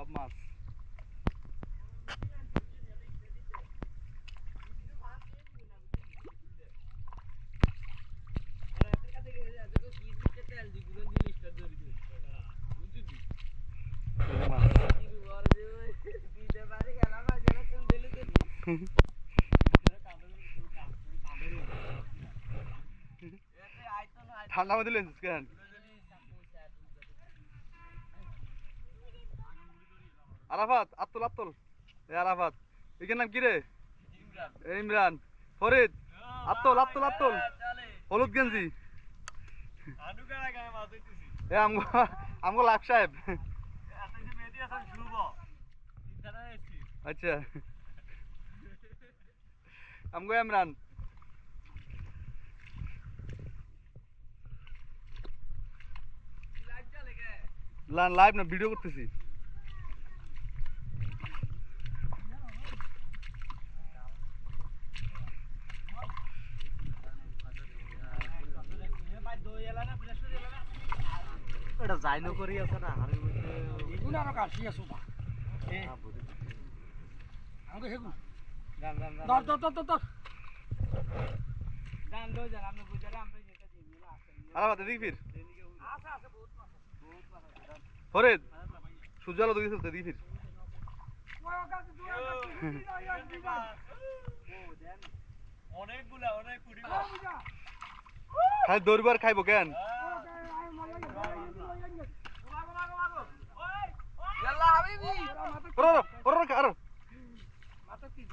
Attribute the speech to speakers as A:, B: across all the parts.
A: সব মাছ। ঠান্ডা মধ্যে দিলেন কেন আরাফাত আত্তল আত্তল এ আরাফাত। এখানে নাম কি রে? ইমরান। ফরিদ। আত্তল আত্তল আত্তল হলুদ গেঞ্জি। এ আমগো আমগো লাখ সাহেব। আচ্ছা। আমগো ইমরান। লাইভ না ভিডিও করতেছি।
B: এটা যাইনো করি আছে না
C: এগুলো আরও কাশি আছো বা। আমাকে হেগু ধর ধর ধর ধর ধর
A: আরাফাত এদিকে ফির ফরিদ সূর্য আলো দিকে চলতে এদিকে ফির
B: অনেকগুলা অনেক কুড়ি
A: খালি দৌড়বার খাইবো কেন না, না, আরও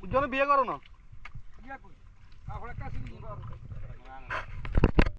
A: উজ্জ্বল বিয়ে করো না
C: বিয়া করি তারপরে কাশি নিয়ে